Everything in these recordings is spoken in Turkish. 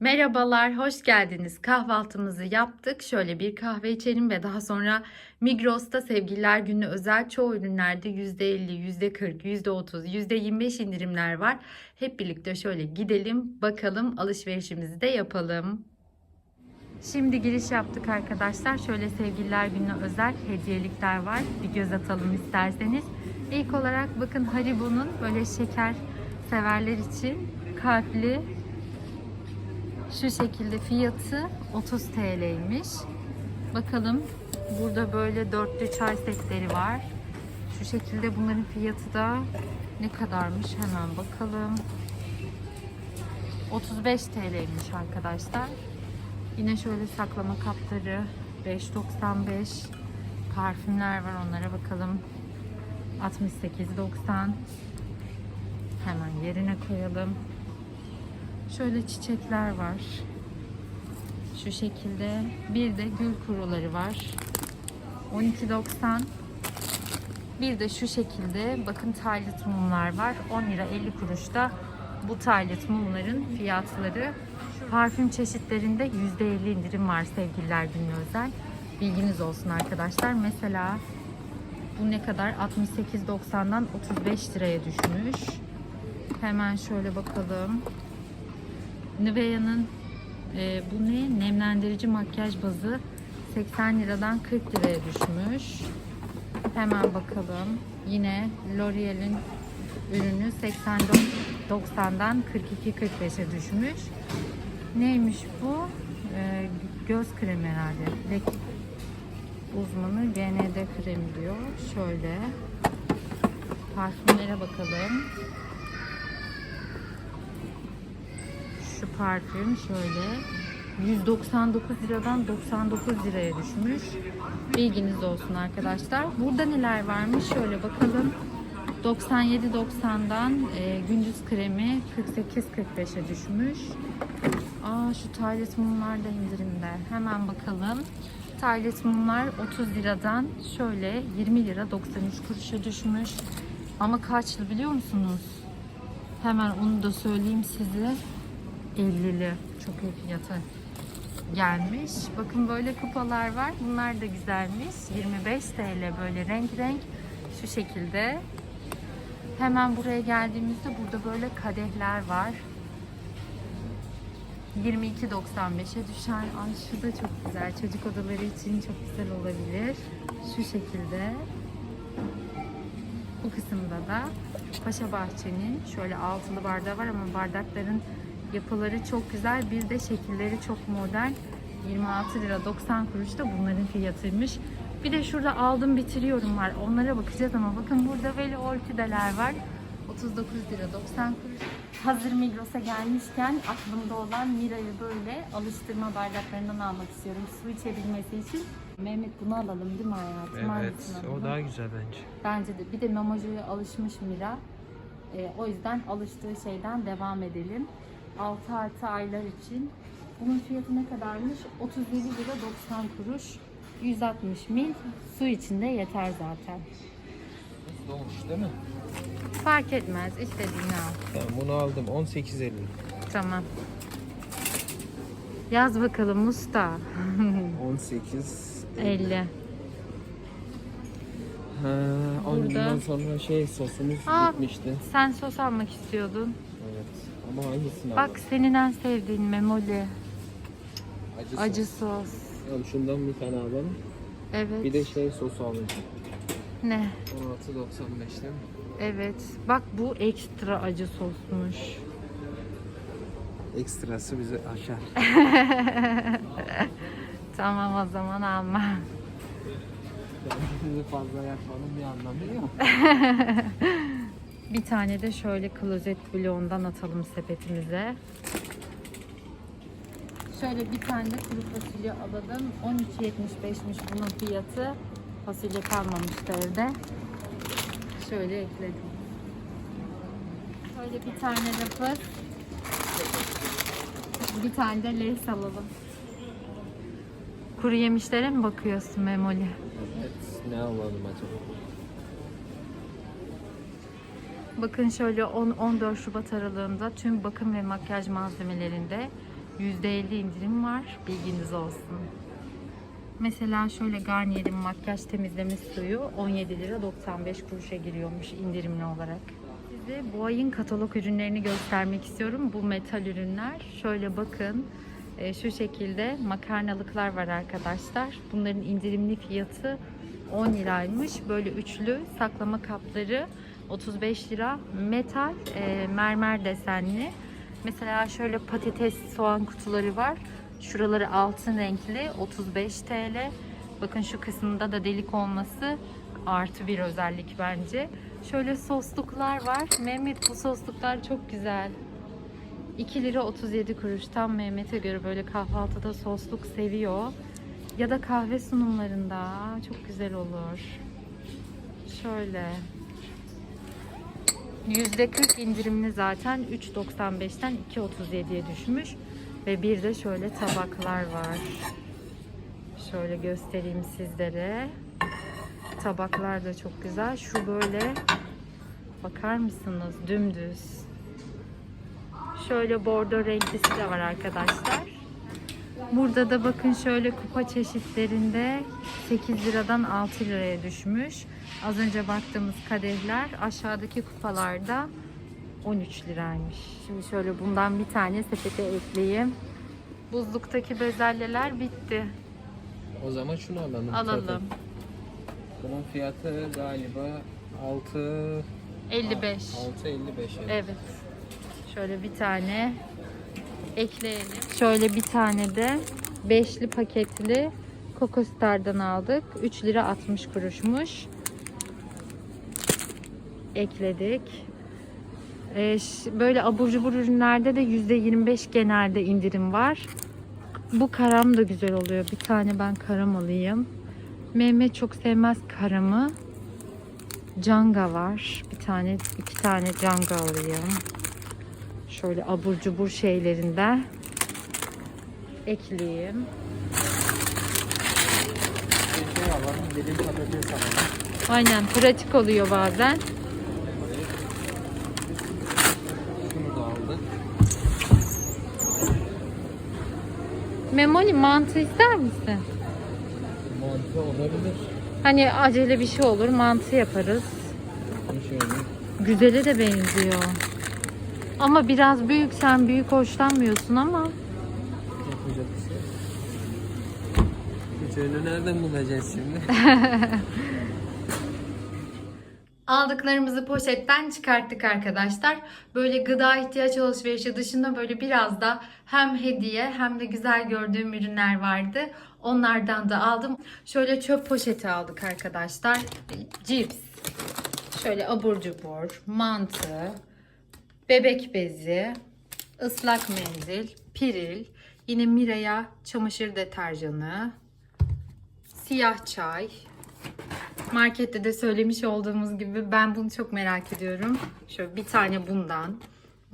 Merhabalar, hoş geldiniz. Kahvaltımızı yaptık. Şöyle bir kahve içelim ve daha sonra Migros'ta Sevgililer Günü özel çoğu ürünlerde %50, %40, %30, %25 indirimler var. Hep birlikte şöyle gidelim, bakalım, alışverişimizi de yapalım. Şimdi giriş yaptık arkadaşlar. Şöyle Sevgililer Günü özel hediyelikler var. Bir göz atalım isterseniz. İlk olarak bakın Haribo'nun böyle şeker severler için kalpli şu şekilde fiyatı 30 TL'ymiş. Bakalım burada böyle dörtlü çay setleri var. Şu şekilde bunların fiyatı da ne kadarmış hemen bakalım. 35 TL'ymiş arkadaşlar. Yine şöyle saklama kapları 5.95 parfümler var onlara bakalım. 68.90 Hemen yerine koyalım. Şöyle çiçekler var. Şu şekilde. Bir de gül kuruları var. 12.90. Bir de şu şekilde bakın taylit mumlar var. 10 lira 50 kuruşta bu taylit mumların fiyatları. Parfüm çeşitlerinde %50 indirim var sevgililer günü özel. Bilginiz olsun arkadaşlar. Mesela bu ne kadar? 68.90'dan 35 liraya düşmüş. Hemen şöyle bakalım. Nivea'nın e, bu ne? Nemlendirici makyaj bazı 80 liradan 40 liraya düşmüş. Hemen bakalım. Yine L'Oreal'in ürünü 84.90'dan 42.45'e düşmüş. Neymiş bu? E, göz kremi herhalde. Lek uzmanı GND kremi diyor. Şöyle. Parfümlere bakalım. Şu parfüm şöyle 199 liradan 99 liraya düşmüş. Bilginiz olsun arkadaşlar. Burada neler varmış? Şöyle bakalım. 97.90'dan e, gündüz kremi 48.45'e düşmüş. Aa şu taylet mumlar da indirimde. Hemen bakalım. Taylet mumlar 30 liradan şöyle 20 lira 93 kuruşa düşmüş. Ama kaçlı biliyor musunuz? Hemen onu da söyleyeyim size. 50'li. Çok iyi fiyatı gelmiş. Bakın böyle kupalar var. Bunlar da güzelmiş. 25 TL böyle renk renk. Şu şekilde. Hemen buraya geldiğimizde burada böyle kadehler var. 22.95'e düşen. Ay şu da çok güzel. Çocuk odaları için çok güzel olabilir. Şu şekilde. Bu kısımda da Paşa Bahçe'nin şöyle altılı bardağı var ama bardakların yapıları çok güzel. Bir de şekilleri çok modern. 26 lira 90 kuruş da bunların fiyatıymış. Bir de şurada aldım bitiriyorum var. Onlara bakacağız ama bakın burada böyle orkideler var. 39 lira 90 kuruş. Hazır Migros'a gelmişken aklımda olan Mira'yı böyle alıştırma bardaklarından almak istiyorum. Su içebilmesi için. Mehmet bunu alalım değil mi hayatım? Evet, Hangisini o alalım? daha güzel bence. Bence de. Bir de mamajoya alışmış Mira. Ee, o yüzden alıştığı şeyden devam edelim. 6 artı aylar için. Bunun fiyatı ne kadarmış? 37 lira 90 kuruş. 160 mil. Su içinde yeter zaten. Dolmuş değil mi? Fark etmez. İstediğini al. Tamam bunu aldım. 18.50. Tamam. Yaz bakalım Musta. 18 50. Burada. ondan sonra şey sosumuz Aa. bitmişti. Sen sos almak istiyordun. Evet. Ama hangisini Bak alalım? senin en sevdiğin memoli. Acı, Acı sos. sos. Tamam şundan bir tane alalım. Evet. Bir de şey sos alalım. Ne? 16.95 değil mi? Evet. Bak bu ekstra acı sosmuş. Ekstrası bizi aşar. Tamam o zaman alma. Bizi fazla yakmanın bir anlamı yok. Bir tane de şöyle klozet bloğundan atalım sepetimize. Şöyle bir tane de kuru fasulye alalım. 13.75'miş bunun fiyatı. Fasulye kalmamıştı evde. Şöyle ekledim. Şöyle bir tane de fıs. Bir tane de leys alalım. Kuru yemişlere mi bakıyorsun Memoli? Evet. Ne alalım acaba? Bakın şöyle 10-14 Şubat aralığında tüm bakım ve makyaj malzemelerinde %50 indirim var. Bilginiz olsun. Mesela şöyle Garnier'in makyaj temizleme suyu 17 lira 95 kuruşa giriyormuş indirimli olarak. Size bu ayın katalog ürünlerini göstermek istiyorum. Bu metal ürünler. Şöyle bakın. E, şu şekilde makarnalıklar var arkadaşlar. Bunların indirimli fiyatı 10 liraymış. Böyle üçlü saklama kapları 35 lira. Metal e, mermer desenli. Mesela şöyle patates soğan kutuları var. Şuraları altın renkli 35 TL. Bakın şu kısmında da delik olması artı bir özellik bence. Şöyle sosluklar var. Mehmet bu sosluklar çok güzel. 2 lira 37 kuruş. Tam Mehmet'e göre böyle kahvaltıda sosluk seviyor. Ya da kahve sunumlarında. Çok güzel olur. Şöyle. %40 indirimli zaten 3.95'ten 2.37'ye düşmüş. Ve bir de şöyle tabaklar var. Şöyle göstereyim sizlere. Tabaklar da çok güzel. Şu böyle bakar mısınız? Dümdüz. Şöyle bordo renklisi de var arkadaşlar. Burada da bakın şöyle kupa çeşitlerinde 8 liradan 6 liraya düşmüş. Az önce baktığımız kadehler aşağıdaki kupalarda 13 liraymış. Şimdi şöyle bundan bir tane sepete ekleyeyim. Buzluktaki bezelyeler bitti. O zaman şunu alalım. Alalım. Bunun fiyatı galiba 6 55. 6.55 evet. Evet. Şöyle bir tane ekleyelim. Şöyle bir tane de beşli paketli Coco Star'dan aldık. 3 lira 60 kuruşmuş. Ekledik. Ee, böyle abur cubur ürünlerde de %25 genelde indirim var. Bu karam da güzel oluyor. Bir tane ben karam alayım. Mehmet çok sevmez karamı. Canga var. Bir tane, iki tane canga alayım. Şöyle abur cubur şeylerinden ekleyeyim. Bir şey. Aynen pratik oluyor bazen. Memoli mantı ister misin? Mantı olabilir. Hani acele bir şey olur mantı yaparız. Bunu şöyle Güzele de benziyor. Ama biraz büyük sen büyük hoşlanmıyorsun ama yapacak bir şey. Küçüğünü nereden bulacağız şimdi? Aldıklarımızı poşetten çıkarttık arkadaşlar. Böyle gıda ihtiyaç alışverişi dışında böyle biraz da hem hediye hem de güzel gördüğüm ürünler vardı. Onlardan da aldım. Şöyle çöp poşeti aldık arkadaşlar. Cips, şöyle abur cubur, mantı, bebek bezi, ıslak mendil, piril, yine Mira'ya çamaşır deterjanı, siyah çay, Markette de söylemiş olduğumuz gibi ben bunu çok merak ediyorum. Şöyle bir tane bundan.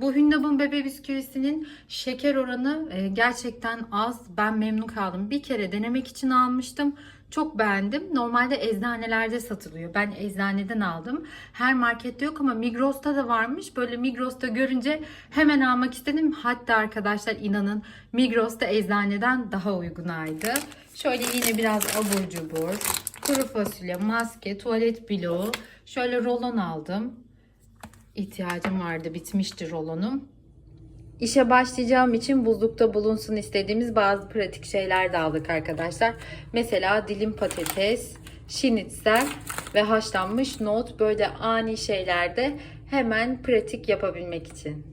Bu Hünnap'ın bebe bisküvisinin şeker oranı e, gerçekten az. Ben memnun kaldım. Bir kere denemek için almıştım. Çok beğendim. Normalde eczanelerde satılıyor. Ben eczaneden aldım. Her markette yok ama Migros'ta da varmış. Böyle Migros'ta görünce hemen almak istedim. Hatta arkadaşlar inanın Migros'ta eczaneden daha uygunaydı. Şöyle yine biraz abur cubur, kuru fasulye, maske, tuvalet bloğu. Şöyle rolon aldım. İhtiyacım vardı. Bitmişti rolonum. İşe başlayacağım için buzlukta bulunsun istediğimiz bazı pratik şeyler de aldık arkadaşlar. Mesela dilim patates, şinitsel ve haşlanmış nohut böyle ani şeylerde hemen pratik yapabilmek için.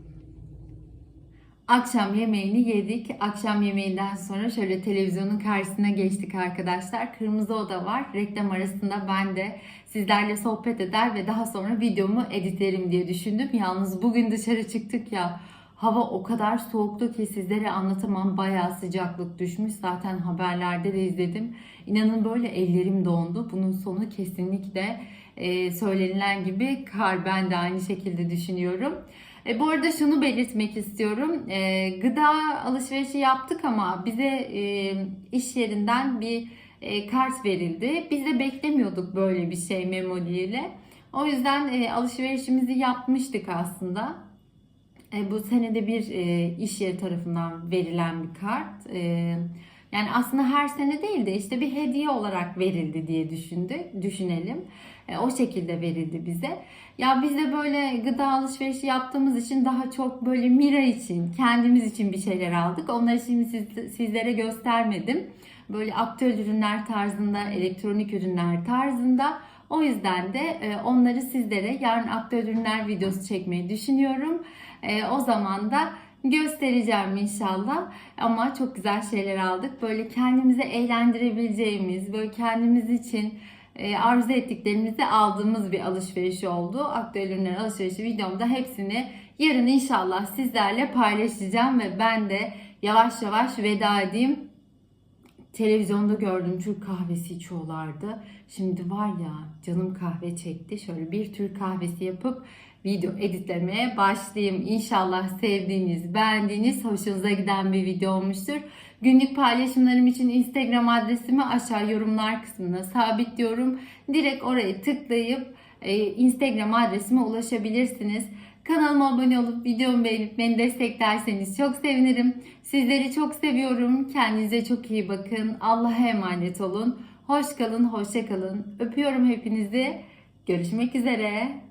Akşam yemeğini yedik. Akşam yemeğinden sonra şöyle televizyonun karşısına geçtik arkadaşlar. Kırmızı Oda var. Reklam arasında ben de sizlerle sohbet eder ve daha sonra videomu editlerim diye düşündüm. Yalnız bugün dışarı çıktık ya. Hava o kadar soğuktu ki sizlere anlatamam. Bayağı sıcaklık düşmüş. Zaten haberlerde de izledim. İnanın böyle ellerim dondu. Bunun sonu kesinlikle e, söylenilen gibi kar. Ben de aynı şekilde düşünüyorum. E, bu arada şunu belirtmek istiyorum. E, gıda alışverişi yaptık ama bize e, iş yerinden bir e, kart verildi. Biz de beklemiyorduk böyle bir şey Memoli ile. O yüzden e, alışverişimizi yapmıştık aslında. E, bu senede bir e, iş yeri tarafından verilen bir kart. E, yani aslında her sene değil de işte bir hediye olarak verildi diye düşündük, düşünelim. E, o şekilde verildi bize. Ya biz de böyle gıda alışverişi yaptığımız için daha çok böyle Mira için, kendimiz için bir şeyler aldık. Onları şimdi siz, sizlere göstermedim. Böyle aktüel ürünler tarzında, elektronik ürünler tarzında. O yüzden de e, onları sizlere yarın aktüel ürünler videosu çekmeyi düşünüyorum. E, o zaman da göstereceğim inşallah. Ama çok güzel şeyler aldık. Böyle kendimizi eğlendirebileceğimiz, böyle kendimiz için e, arzu ettiklerimizi aldığımız bir alışveriş oldu. Aktüel ürünler alışverişi videomda hepsini yarın inşallah sizlerle paylaşacağım ve ben de yavaş yavaş veda edeyim. Televizyonda gördüm Türk kahvesi içiyorlardı. Şimdi var ya canım kahve çekti. Şöyle bir Türk kahvesi yapıp video editlemeye başlayayım. İnşallah sevdiğiniz, beğendiğiniz, hoşunuza giden bir video olmuştur. Günlük paylaşımlarım için Instagram adresimi aşağı yorumlar kısmına sabitliyorum. Direkt oraya tıklayıp e, Instagram adresime ulaşabilirsiniz. Kanalıma abone olup videomu beğenip beni desteklerseniz çok sevinirim. Sizleri çok seviyorum. Kendinize çok iyi bakın. Allah'a emanet olun. Hoş kalın, hoşça kalın. Öpüyorum hepinizi. Görüşmek üzere.